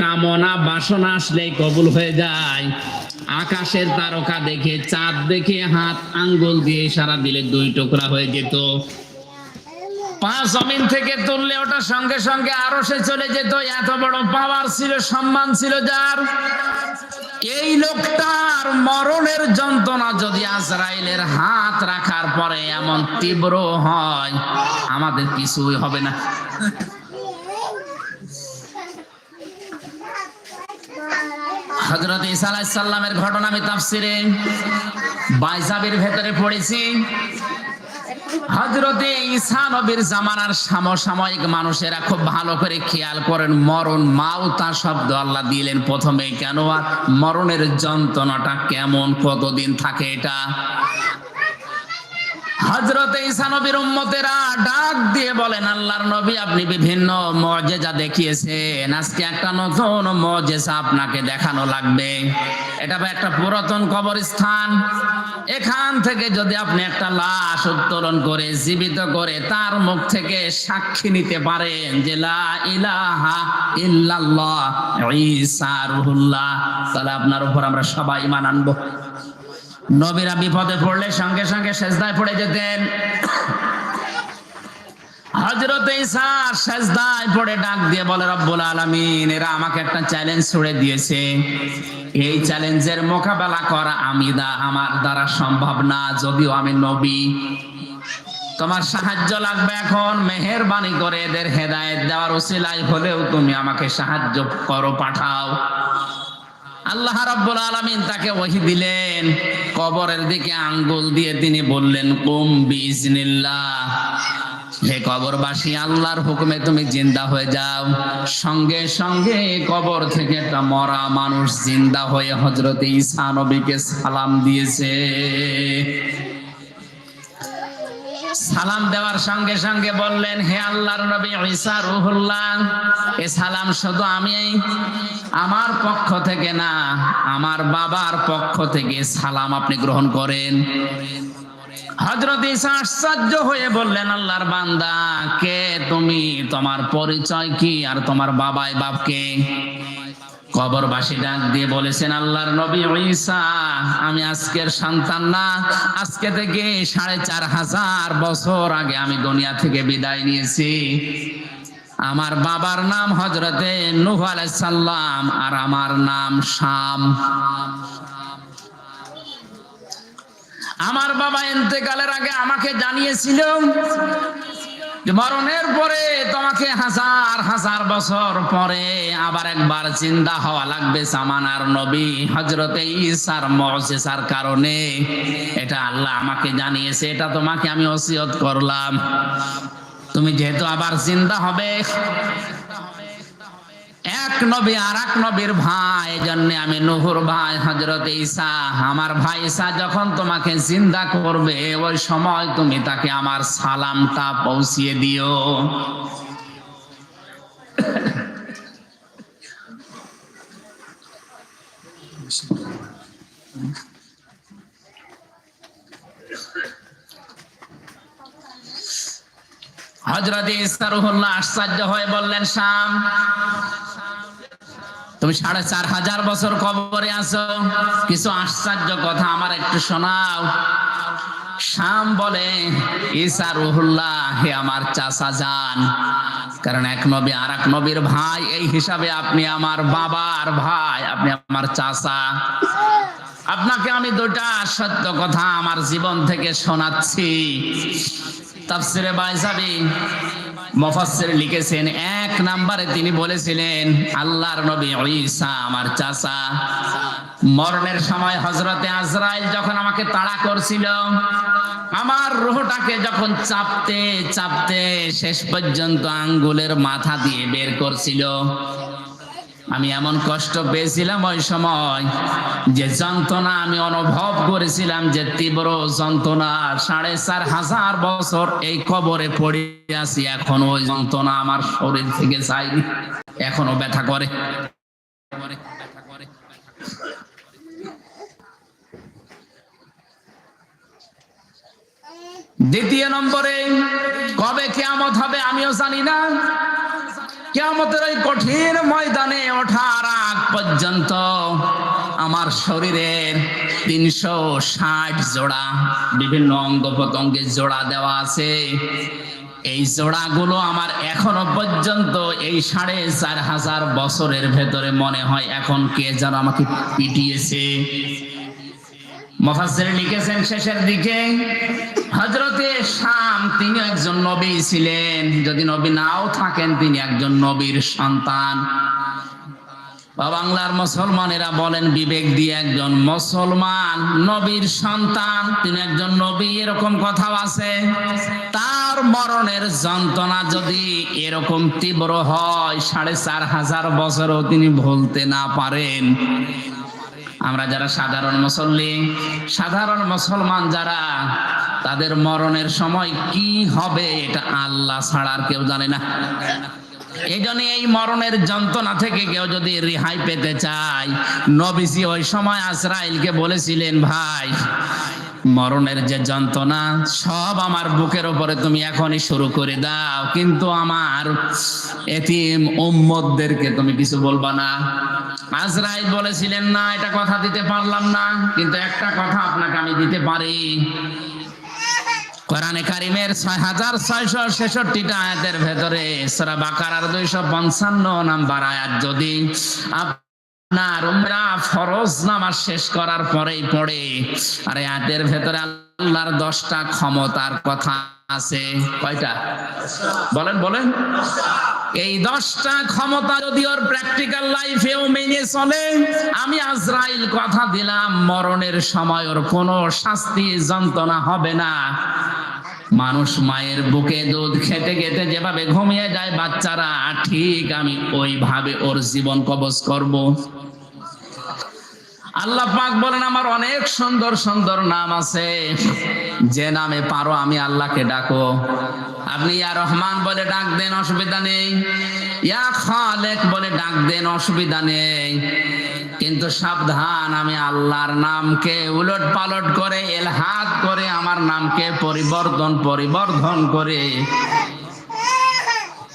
কামনা বাসনা আসলে কবুল হয়ে যায়। আকাশের তারকা দেখে, চাঁদ দেখে, হাত, আঙ্গুল দিয়ে সারা দিলে দুই টুকরা হয়ে যেত। জমিন থেকে তুললে ওটা সঙ্গে সঙ্গে আরও সে চলে যেত। এত বড় পাওয়ার ছিল, সম্মান ছিল যার। এই লোকটার মরণের যন্ত্রণা যদি আজরাইলের হাত রাখার পরে এমন তীব্র হয়, আমাদের কিছুই হবে না। হজরত ইসা আলাইসাল্লামের ঘটনা আমি তাফসিরে বাইজাবের ভেতরে পড়েছি। হজরতে ঈসা নবীর জামানার সমসাময়িক মানুষেরা খুব ভালো করে খেয়াল করেন, মরণ মাও তার শব্দ আল্লাহ দিলেন প্রথমে কেন মরণের যন্ত্রণাটা কেমন, কতদিন থাকে এটা? হজরতে ঈসা নবীর উম্মতেরা ডাক দিয়ে বলেন, আল্লাহর নবী, আপনি বিভিন্ন মজেজা দেখিয়েছেন। আজকে একটা নতুন মজেজা আপনাকে দেখানো লাগবে। এটা একটা পুরাতন কবরস্থান। এখান থেকে যদি আপনি একটা লাশ উত্তোলন করে, জীবিত করে, তার মুখ থেকে সাক্ষী নিতে পারেন যে, লা ইলাহা ইল্লাল্লাহ, ঈসা রুহুল্লাহ। তাহলে আপনার উপর আমরা সবাই ইমান আনব। নবীরা বিপদে পড়লে সঙ্গে সঙ্গে সেজদায় পড়ে যেতেন। তোমার সাহায্য লাগবে এখন, মেহেরবানি করে এদের হেদায়েত দেওয়ার ওসিলায় হলেও তুমি আমাকে সাহায্য করো, পাঠাও। আল্লাহ রাব্বুল আলামিন তাকে ওহি দিলেন। কবরের দিকে আঙ্গুল দিয়ে তিনি বললেন, কুম বিজনিল্লাহ হে কবরবাসী, আল্লাহর হুকুমে তুমি জিন্দা হয়ে যাও। সঙ্গে সঙ্গে কবর থেকে একটা মরা মানুষ জিন্দা হয়ে হজরত ঈসা নবীকে সালাম দিয়েছে। সালাম দেওয়ার সঙ্গে সঙ্গে বললেন, হে আল্লাহর নবী ঈসা রুহুল্লাহ, এ সালাম শুধু আমি আমার পক্ষ থেকে না, আমার বাবার পক্ষ থেকে সালাম আপনি গ্রহণ করেন। হজরত ঈসা আশ্চর্য হয়ে বললেন, আল্লাহর বান্দা, কে তুমি? তোমার পরিচয় কি? আর তোমার বাবাই বাপকে কবরবাসী ডাক দিয়ে বলেছেন, আল্লাহর নবী ঈসা, আমি আজকের সন্তান না। আজকে থেকে সাড়ে চার হাজার বছর আগে আমি দুনিয়া থেকে বিদায় নিয়েছি। আমার বাবার নাম হজরতে নুহ আলাইসাল্লাম আর আমার নাম শাম। আমার বাবা এতেকালের আগে আমাকে জানিয়েছিল মরণের পরে তোমাকে হাজার হাজার বছর পরে আবার একবার চিন্তা হওয়া লাগবে সামানার নবী হজরতে ইসার মজেসার কারণে। এটা আল্লাহ আমাকে জানিয়েছে, এটা তোমাকে আমি ওসিয়ত করলাম। তুমি যেহেতু আবার চিন্তা হবে এক নবী আর এক নবীর ভাই জন্য আমি নুহুর ভাই হজরত ঈসা। আমার ভাই ঈসা যখন তোমাকে জিন্দা করবে, ওই সময় তুমি তাকে আমার সালামটা পৌঁছিয়ে দিও। হজরত ইস্তারুহুল্লাহ আশ্চর্য হয়ে বললেন, শাম তুমি সাড়ে চার হাজার বছর কবরে আছো? কিছু আশ্চর্য কথা আমার একটু শোনাও। শাম বলে, ঈসা রুহুল্লাহ, হে আমার চাচা যান কারণ এক নবী আর এক নবীর ভাই, এই হিসাবে আপনি আমার বাবার ভাই, আপনি আমার চাচা। আপনাকে আমি দুটা সত্য কথা আমার জীবন থেকে শোনাচ্ছি। তাফসিরে বাইসাবি মুফাসসির লিখেছেন, এক নাম্বারে তিনি বলেছিলেন, আল্লাহর নবী ঈসা আমার চাচা। মরণের সময় হযরতে আজরাইল যখন আমাকে তাড়া করছিল, আমার রোহটাকে যখন চাপতে চাপতে শেষ পর্যন্ত আঙ্গুলের মাথা দিয়ে বের করছিল আমি এমন কষ্ট পেয়েছিলাম ওই সময় যে যন্ত্রণা আমি অনুভব করেছিলাম যে তীব্র যন্ত্রণা। সাড়ে চার হাজার বছর এই কবরে পড়ে আছি। এখন ওই যন্ত্রণা আমার শরীর থেকে যায়নি। এখনও ব্যথা করে। দ্বিতীয় নম্বরে, কবে কেয়ামত হবে আমিও জানি না। কেমতের ওই কঠিন ময়দানে ওঠার আগ পর্যন্ত আমার শরীরের তিনশো ষাট জোড়া বিভিন্ন অঙ্গ প্রত্যঙ্গে জোড়া দেওয়া আছে। এই জোড়াগুলো আমার এখনও পর্যন্ত এই সাড়ে চার হাজার বছরের ভেতরে মনে হয় এখন কে যেন আমাকে পিটিয়েছে। মফাসির লিখেছেন শেষের দিকে হজরতে শাম তিনি একজন নবী ছিলেন। যদি নবী নাও থাকেন, তিনি একজন নবীর সন্তান। বাংলার মুসলমানেরা বলেন, বিবেক দিয়ে একজন মুসলমান নবীর সন্তান, তিনি একজন নবী, এরকম কথাও আছে। তার মরণের যন্ত্রণা যদি এরকম তীব্র হয়, সাড়ে চার হাজার বছরও তিনি ভুলতে না পারেন। আমরা যারা সাধারণ মুসল্লি, সাধারণ মুসলমান যারা, তাদের মরণের সময় কি হবে এটা আল্লাহ ছাড়া আর কেউ জানে না। এই এই মরণের যন্ত্রণা থেকে কেউ যদি রেহাই পেতে চায়, নবীজি ওই সময় আসরাইলকে বলেছিলেন, ভাই মরণের যে যন্ত্রণা, সব আমার বুকের উপরে তুমি এখনই শুরু করে দাও। কিন্তু আমার এতিম উম্মতদেরকে তুমি কিছু বলবা না। আজরাইল বলেছিলেন, না, এটা কথা দিতে পারলাম না, কিন্তু একটা কথা আপনাকে আমি দিতে পারি। কোরআনে কারিমের ছয় হাজার ছয়শো ছেষট্টিটা আয়াতের ভেতরে সরা বাকারার দুইশো পঞ্চান্ন নাম্বার আয়াত যদি আপনার উমরা ফরজ নামাজ শেষ করার পরেই পড়ে। আর আয়াতের ভেতরে আল্লাহর দশটা ক্ষমতার কথা আছে। কয়টা? বলেন বলেন। এই দশটা ক্ষমতা যদি ওর প্র্যাকটিক্যাল লাইফেও মেনে চলে, আমি আজরাইল কথা দিলাম, মরণের সময় ওর কোনো শাস্তি, যন্ত্রণা হবে না। মানুষ মায়ের বুকে দুধ খেতে খেতে যেভাবে ঘুমিয়ে যায়, বাচ্চারা ঠিক আমি ওইভাবে ওর জীবন কবজ করব। আল্লাহ পাক বলেন, আমার অনেক সুন্দর সুন্দর নাম আছে। যে নামে পারো আমি আল্লাহকে ডাকো। আপনি ইয়া রহমান বলে ডাক দেন, অসুবিধা নেই। ইয়া খালেক বলে ডাক দেন, অসুবিধা নেই। কিন্তু সাবধান, আমি আল্লাহর নামকে উলট পালট করে এলহাত করে, আমার নামকে পরিবর্তন, পরিবর্ধন করে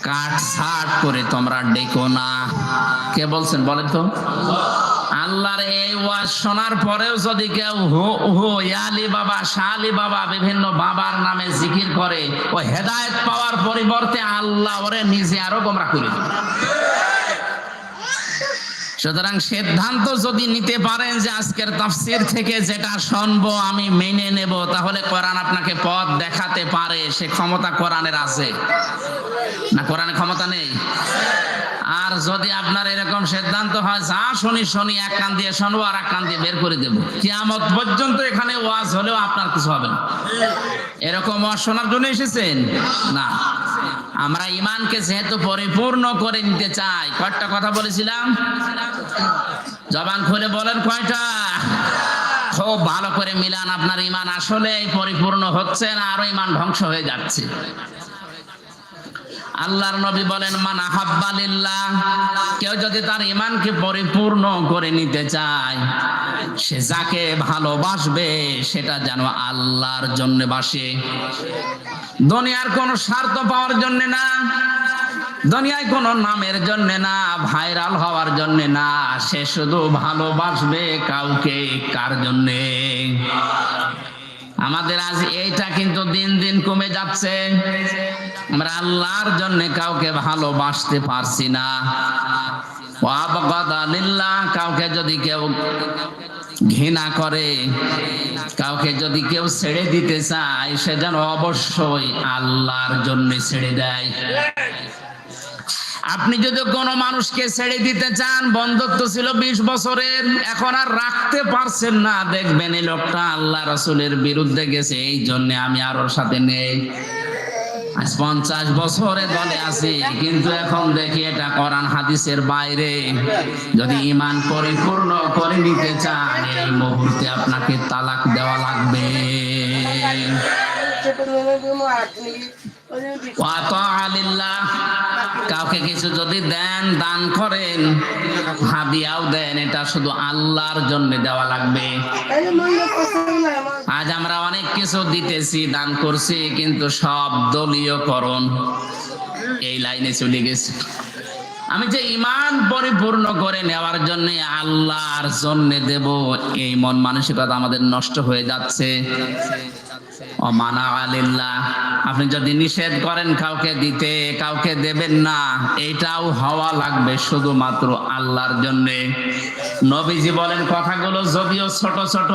কাট ছাট করে তোমরা ডেকো না। কে বলছেন বলেন তো? আল্লাহর এই ওয়াজ শোনার পরেও যদি কেউ হো হো, ইয়ালি বাবা, শালি বাবা বিভিন্ন বাবার নামে জিকির করে, ও হেদায়েত পাওয়ার পরিবর্তে আল্লাহ ওরে নিজে আরও গোমরা করে দেবে। সুতরাং সিদ্ধান্ত যদি নিতে পারেন যে আজকের তাফসির থেকে যেটা শুনব, আমি মেনে নেব, তাহলে কোরআন আপনাকে পথ দেখাতে পারে, সে ক্ষমতা কোরআনের আছে। না, কোরআনে ক্ষমতা নেই? আর যদি আপনার এরকম সিদ্ধান্ত হয়, যা শুনি শুনি, এক কান দিয়ে শুনব, আর এক কান দিয়ে বের করে দেবো। কিয়ামত পর্যন্ত এখানে ওয়াজ হলেও আপনার কিছু হবে না। এরকম ওয়াজ শোনার জন্য এসেছেন? না। আমরা ইমানকে যেহেতু পরিপূর্ণ করে নিতে চাই কয়টা কথা বলেছিলাম? জবান খুলে বলেন কয়টা? খুব ভালো করে মিলান, আপনার ইমান আসলে পরিপূর্ণ হচ্ছে না, আরও ইমান ধ্বংস হয়ে যাচ্ছে। আল্লাহর নবী বলেন, মান আহাব্বালিল্লাহ কেউ যদি তার ইমানকে পরিপূর্ণ করে নিতে চায় সে যাকে ভালোবাসবে, সেটা যেন আল্লাহর জন্য বাসে। দুনিয়ার কোন স্বার্থ পাওয়ার জন্য না, দুনিয়ায় কোন নামের জন্য না, ভাইরাল হওয়ার জন্য না, সে শুধু ভালোবাসবে কাউকে কার জন্যে? আমাদের আজ এইটা কিন্তু দিন দিন কমে যাচ্ছে। আমরা আল্লাহর জন্য কাউকে ভালোবাসতে পারছি না। কাউকে যদি কেউ ঘৃণা করে, কাউকে যদি কেউ ছেড়ে দিতে চায়, সে যেন অবশ্যই আল্লাহর জন্য ছেড়ে দেয়। আপনি যদি কোনো মানুষকে ছেড়ে দিতে চান, বন্ধুত্ব ছিল বিশ বছরের, এখন আর রাখতে পারছেন না। দেখবেন এই লোকটা আল্লাহ রসুলের বিরুদ্ধে গেছে, এই জন্য আমি আর ওর সাথে নেই। আজ পঞ্চাশ বছরে দলে আছি, কিন্তু এখন দেখি এটা কোরআন হাদিসের বাইরে। যদি ইমান পরিপূর্ণ করে নিতে চান, এই মুহূর্তে আপনাকে তালাক দেওয়া লাগবে। কাউকে কিছু যদি দেন, দান করেন, হাদিয়াও দেন, এটা শুধু আল্লাহর জন্য দেওয়া লাগবে। আজ আমরা অনেক কিছু দিতেছি, দান করছি, কিন্তু সব দলীয়করণ। এই লাইনে চলে গেছে। আমি যে ইমান পরিপূর্ণ করে নেওয়ার জন্য আল্লাহর জন্য দেব, এই মন মানসিকতা আমাদের নষ্ট হয়ে যাচ্ছে। আপনি যদি নিষেধ করেন, কাউকে দিতে, কাউকে দেবেন না, এটাও হওয়া লাগবে শুধুমাত্র আল্লাহর জন্য। নবীজি বলেন কথাগুলো যদিও ছোট ছোট,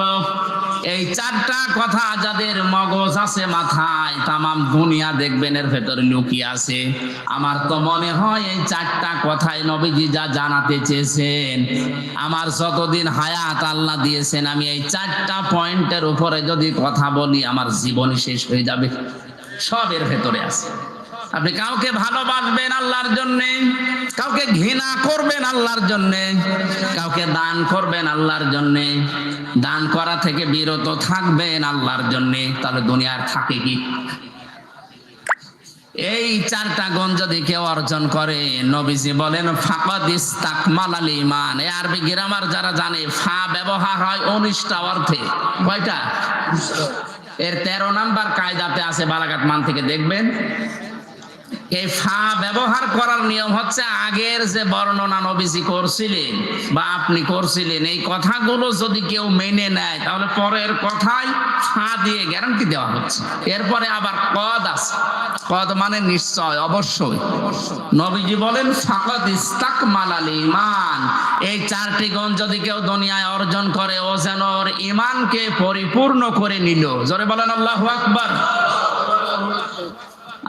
এই চারটা কথা যাদের মগজ আছে মাথায়, তামাম দুনিয়া দেখবেন, এর ভেতরে লুকিয়ে আছে। আমার তো মনে হয় এই চারটা কথাই নবীজি যা জানাতে চেয়েছেন, আমার যতদিন হায়াত আল্লাহ দিয়েছেন, আমি এই চারটা পয়েন্টের উপরে যদি কথা বলি, আমার জীবনই শেষ হয়ে যাবে। সব এর ভেতরে আছে। আপনি কাউকে ভালোবাসবেন আল্লাহর জন্য, কাউকে ঘৃণা করবেন আল্লাহর জন্য, কাউকে দান করবেন আল্লাহর জন্য, দান করা থেকে বিরত থাকবেন আল্লাহর জন্য, তাহলে দুনিয়ার থাকে কি? এই চারটা গুণ যদি কেউ অর্জন করে, নবীজি বলেন, ফাকাদ ইস্তাকমাল আল ইমান এই আরবি গ্রামার যারা জানে, ফা ব্যবহার হয় উনিশটা অর্থে। কয়টা? এর তেরো নাম্বার কায়দাতে আছে বালাঘাট মান থেকে দেখবেন। এই ফা ব্যবহার করার নিয়ম হচ্ছে আগের যে বর্ণনা নবীজি করছিলেন বা আপনি করছিলেন, এই কথাগুলো যদি কেউ মেনে নেয়, তাহলে পরের কথাই ফা দিয়ে গ্যারান্টি দেওয়া হচ্ছে। এরপরে আবার কদ আছে। কদ মানে নিশ্চয়, অবশ্যই। নবীজি বলেন, ফাকাদ ইস্তাক মালাল ইমান এই চারটি গুণ যদি কেউ দুনিয়ায় অর্জন করে, ও যেন ওর ইমানকে পরিপূর্ণ করে নিল। জোরে বলেন আল্লাহু আকবার।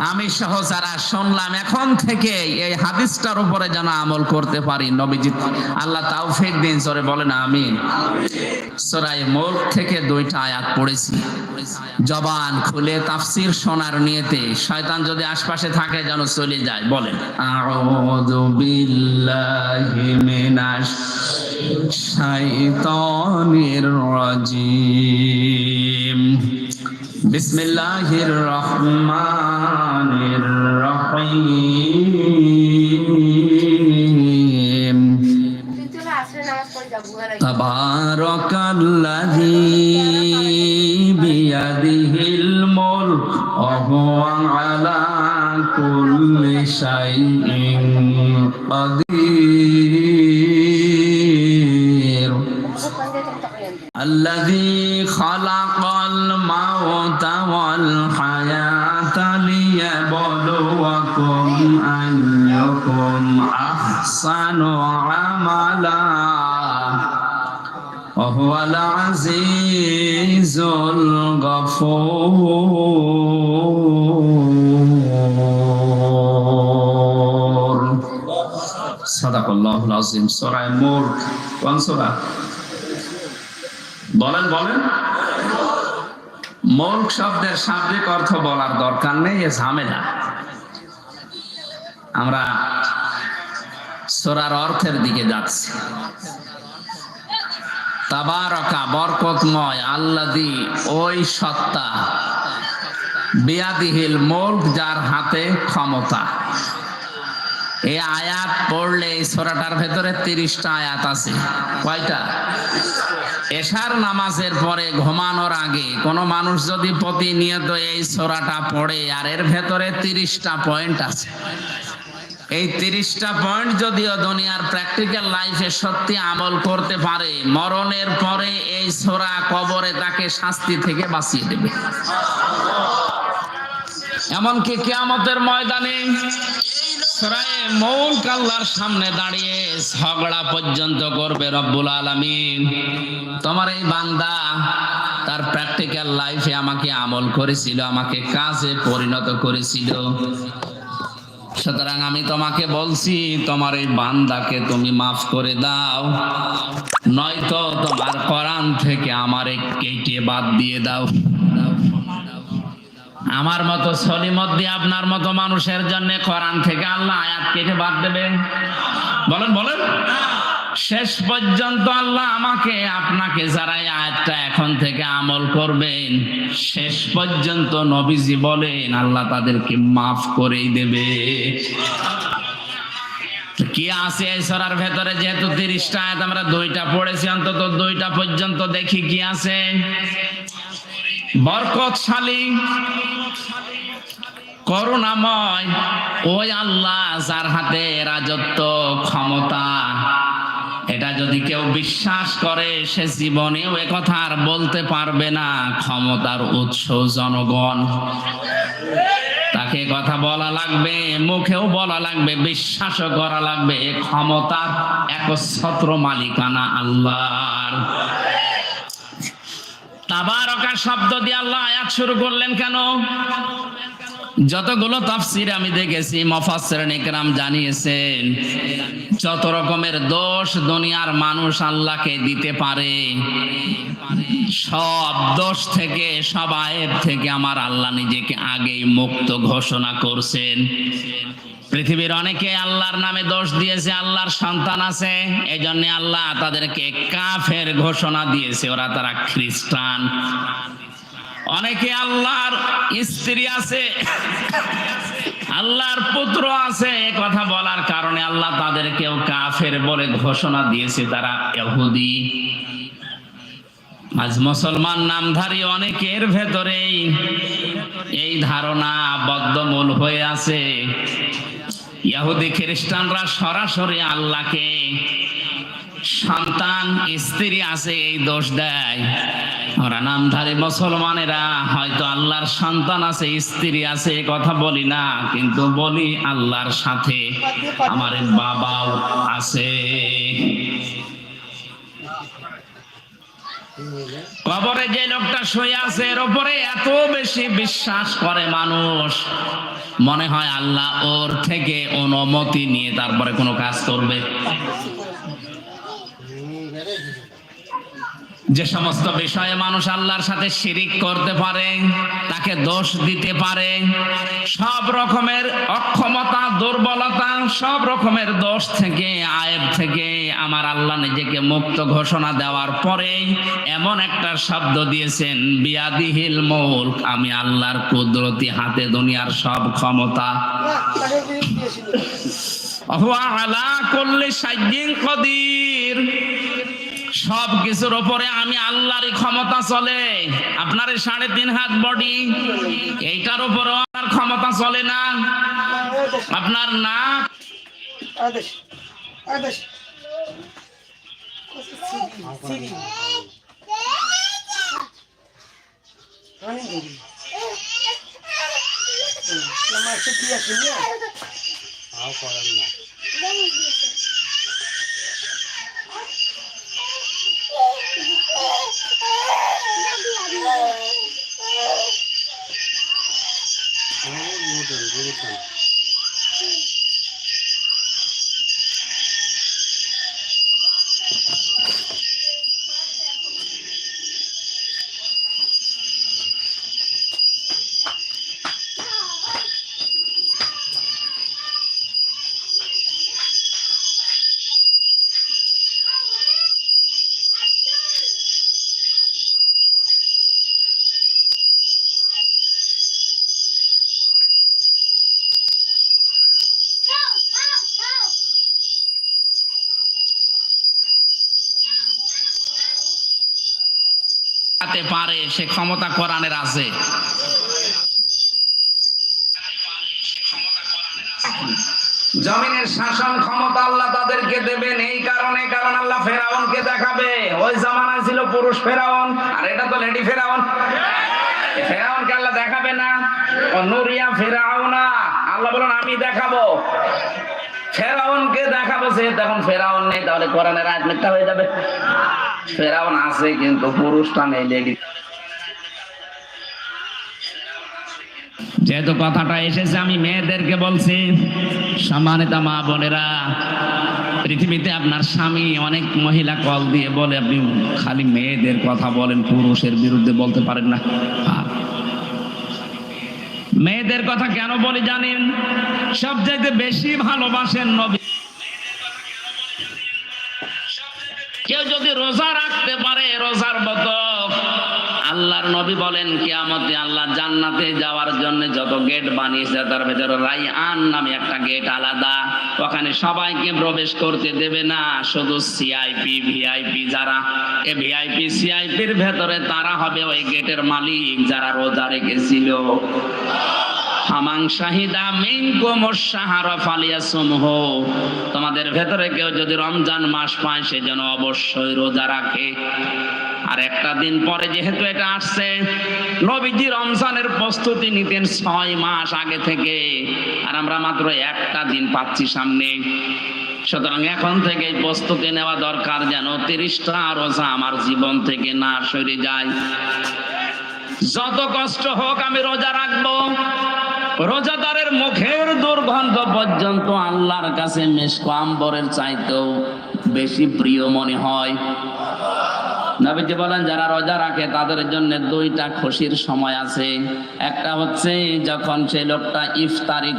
আমি সহ যারা শুনলাম, এখন থেকে এই হাদিসটার উপরে যেন আমল করতে পারি, নবীজি। আল্লাহ তাওফিক দিন, জোরে বলেন, আমিন। সরাই মুলক থেকে দুইটা আয়াত পড়েছি। জবান খুলে তাফসীর শোনার নিয়তে শয়তান যদি আশপাশে থাকে যেন চলে যায়, বলেন, আউযু বিল্লাহি মিনাশ শাইতানির রাজিম। বিসমিল্লাহির রহমানির রহিম চলে আসলে নামাজ পড়ে যাবো আর تبارك الذي بيده الملك وهو على كل شيء قدير الذي আজিজুল গফুর। সাদাকাল্লাহুল আযীম সূরা মূল কোন সূরা? বলেন বলেন। মূল শব্দের শাব্দিক অর্থ বলার দরকার নেই, এ ঝামেলা। আমরা সোরার অর্থের দিকে যাচ্ছি। তাবারকা, বরকতময় আল্লাদি ওই সত্তা, বিয়াদিহিল মুলক যার হাতে ক্ষমতা। এই আয়াত পড়লে এই সোরাটার ভেতরে তিরিশটা আয়াত আছে। কয়টা? এশার নামাজের পরে ঘুমানোর আগে কোন মানুষ যদি প্রতিনিয়ত এই সোরাটা পড়ে, আর এর ভেতরে তিরিশটা পয়েন্ট আছে। এই তিরিশটা পয়েন্ট যদিও দুনিয়ার প্র্যাকটিক্যাল লাইফে সত্যি আমল করতে পারে, মরণের পরে এই সোরা কবরে তাকে শাস্তি থেকে বাঁচিয়ে দেবে। এমনকি কেয়ামতের ময়দানে মৌল কাল্লার সামনে দাঁড়িয়ে ঝগড়া পর্যন্ত করবে রব্বুল আলামিন। তোমার এই বান্দা তার প্র্যাকটিক্যাল লাইফে আমাকে আমল করেছিল, আমাকে কাজে পরিণত করেছিল। সুতরাং আমি তোমাকে বলছি, তোমার এই বান্দাকে তুমি মাফ করে দাও। নয়তো তোমার কোরআন থেকে আমার কেটে বাদ দিয়ে দাও। আমার মতো সলিমত দিয়ে আপনার মতো মানুষের জন্য কোরআন থেকে আল্লাহ আয়াত কেটে বাদ দেবেন বলেন বলেন। শেষ পর্যন্ত আল্লাহ আমাকে, আপনাকে যারা আয়াতটা এখন থেকে আমল করবেন, শেষ পর্যন্ত নবীজি বলেন, আল্লাহ তাদেরকে মাফ করেই দেবে। কি আছে এই সরার ভেতরে? যেহেতু তিরিশটা আয়াত আমরা দুইটা পড়েছি, অন্তত দুইটা পর্যন্ত দেখি কি আছে। বরকতশালী, করুণাময়, ওই আল্লাহ যার হাতে রাজত্ব ক্ষমতা এটা যদি কেউ বিশ্বাস করে, সে জীবনেও কথা আর বলতে পারবে না। ক্ষমতার উৎস জনগণ। তাকে কথা বলা লাগবে, মুখেও বলা লাগবে, বিশ্বাসও করা লাগবে ক্ষমতার একচ্ছত্র মালিকানা আল্লাহর। তাবারকা শব্দ দিয়ে আল্লাহ আয়াত শুরু করলেন কেন? যতগুলো তাফসির আমি দেখেছি, মফাসসিরিন ইকরাম জানিয়েছেন, যত রকমের দোষ দুনিয়ার মানুষ আল্লাহকে দিতে পারে, সব দোষ থেকে, সব আয়েব থেকে আমার আল্লাহ নিজেকে আগেই মুক্ত ঘোষণা করছেন। পৃথিবীর অনেকে আল্লাহর নামে দোষ দিয়েছে, আল্লাহর সন্তান আছে এই জন্য আল্লাহ তাদেরকে কাফের ঘোষণা দিয়েছে, ওরা তারা খ্রিস্টান। অনেকে আল্লাহর স্ত্রী আছে, আল্লাহর পুত্র আছে কথা বলার কারণে আল্লাহ তাদেরকেও কাফের বলে ঘোষণা দিয়েছে, তারা ইহুদি। আজ মুসলমান নামধারী অনেকের ভেতরেই এই ধারণা বদ্ধমূল হয়ে আছে। ইহুদি খ্রিস্টানরা সরাসরি আল্লাহকে সন্তান, স্ত্রী আছে, এই দোষ দেয়। ওরা নামধারী মুসলমানেরা, হয়তো আল্লাহর সন্তান আছে, স্ত্রী আছে কথা বলি না, কিন্তু বলি আল্লাহর সাথে আমার বাবাও আছে। কবরে যে লোকটা শুয়ে আছে, এর উপরে এত বেশি বিশ্বাস করে মানুষ। মনে হয় আল্লাহ ওর থেকে অনুমতি নিয়ে তারপরে কোনো কাজ করবে। যে সমস্ত বিষয়ে মানুষ আল্লাহর সাথে শিরিক করতে পারে তাকে দোষ দিতে পারে সব রকমের অক্ষমতা দুর্বলতা সব রকমের দোষ থেকে আয়েব থেকে আমার আল্লাহ নিজেকে মুক্ত ঘোষণা দেওয়ার পরে এমন একটা শব্দ দিয়েছেন বিয়াদিহিল মুলক আমি আল্লাহর কুদরতি হাতে দুনিয়ার সব ক্ষমতা। আলা কুল্লি শাইইন কদির সব কিছুর ওপরে আমি আল্লাহরই ক্ষমতা চলে। আপনার এই সাড়ে তিন হাত বডি এইটার উপরেও আমার ক্ষমতা চলে না। আপনার নাক করি আমার ছুটি পারে, সে ক্ষমতা কোরআনের আছে। জমিনের শাসন ক্ষমতা আল্লাহ তাদেরকে দেবেন, এই কারণে কারণ আল্লাহ ফেরাউনকে দেখাবে। ওই জামানায় ছিল পুরুষ ফেরাউন, আর এটা তো লেডি ফেরাউন। ফেরাউনকে আল্লাহ দেখাবে না। নুরিয়া ফেরাউনা। আল্লাহ বলেন, আমি দেখাবো। ফেরাউনকে দেখাবো সে তখন ফেরাউন নেই, তাহলে কোরআনের আয়াত মিথ্যা হয়ে যাবে। ফেরাউন আছে, কিন্তু পুরুষটা নেই লেডি যেহেতু কথাটা এসেছে, আমি মেয়েদেরকে বলছি, সম্মানিত মা বোনেরা, পৃথিবীতে আপনার স্বামী অনেক মহিলা কল দিয়ে বলে, আপনি খালি মেয়েদের কথা বলেন, পুরুষের বিরুদ্ধে বলতে পারেন না। মেয়েদের কথা কেন বলি জানেন? সবচাইতে বেশি ভালোবাসেন নবী। কেউ যদি রোজা রাখতে পারে, রোজার মতো আল্লাহর নবী বলেন, কিয়ামতে আল্লাহ জান্নাতে যাওয়ার জন্য যত গেট বানিয়েছে, তার ভেতরে রাইআন নামে একটা গেট আলাদা। ওখানে সবাইকে প্রবেশ করতে দেবে না, শুধু সিআইপি ভিআইপি যারা। এ ভিআইপি সিআইপির ভেতরে তারা হবে ওই গেটের মালিক যারা রোজা রেখেছিল। শাহরা ফালিয়াসুমহ। তোমাদের ভেতরে কেউ যদি রমজান মাস পায়, সে যেন অবশ্যই রোজা রাখে। আর একটা দিন পরে যেহেতু এটা আসছে, নবীজি রমজানের প্রস্তুতি নিতেন ছয় মাস আগে থেকে। আর আমরা মাত্র একটা দিন পাচ্ছি সামনে। সুতরাং এখন থেকে প্রস্তুতি নেওয়া দরকার যেন তিরিশটা রোজা আমার জীবন থেকে না সরে যায়। যত কষ্ট হোক আমি রোজা রাখব। রোজাদারের মুখের দুর্গন্ধ পর্যন্ত আল্লাহর কাছে মেশক চাইতেও বেশি প্রিয় মনে হয়। নবীজি বলেন, যারা রোজা রাখে তাদের জন্য দুইটা খুশির সময় আছে। একটা হচ্ছে যখন সেই লোকটা ইফতারি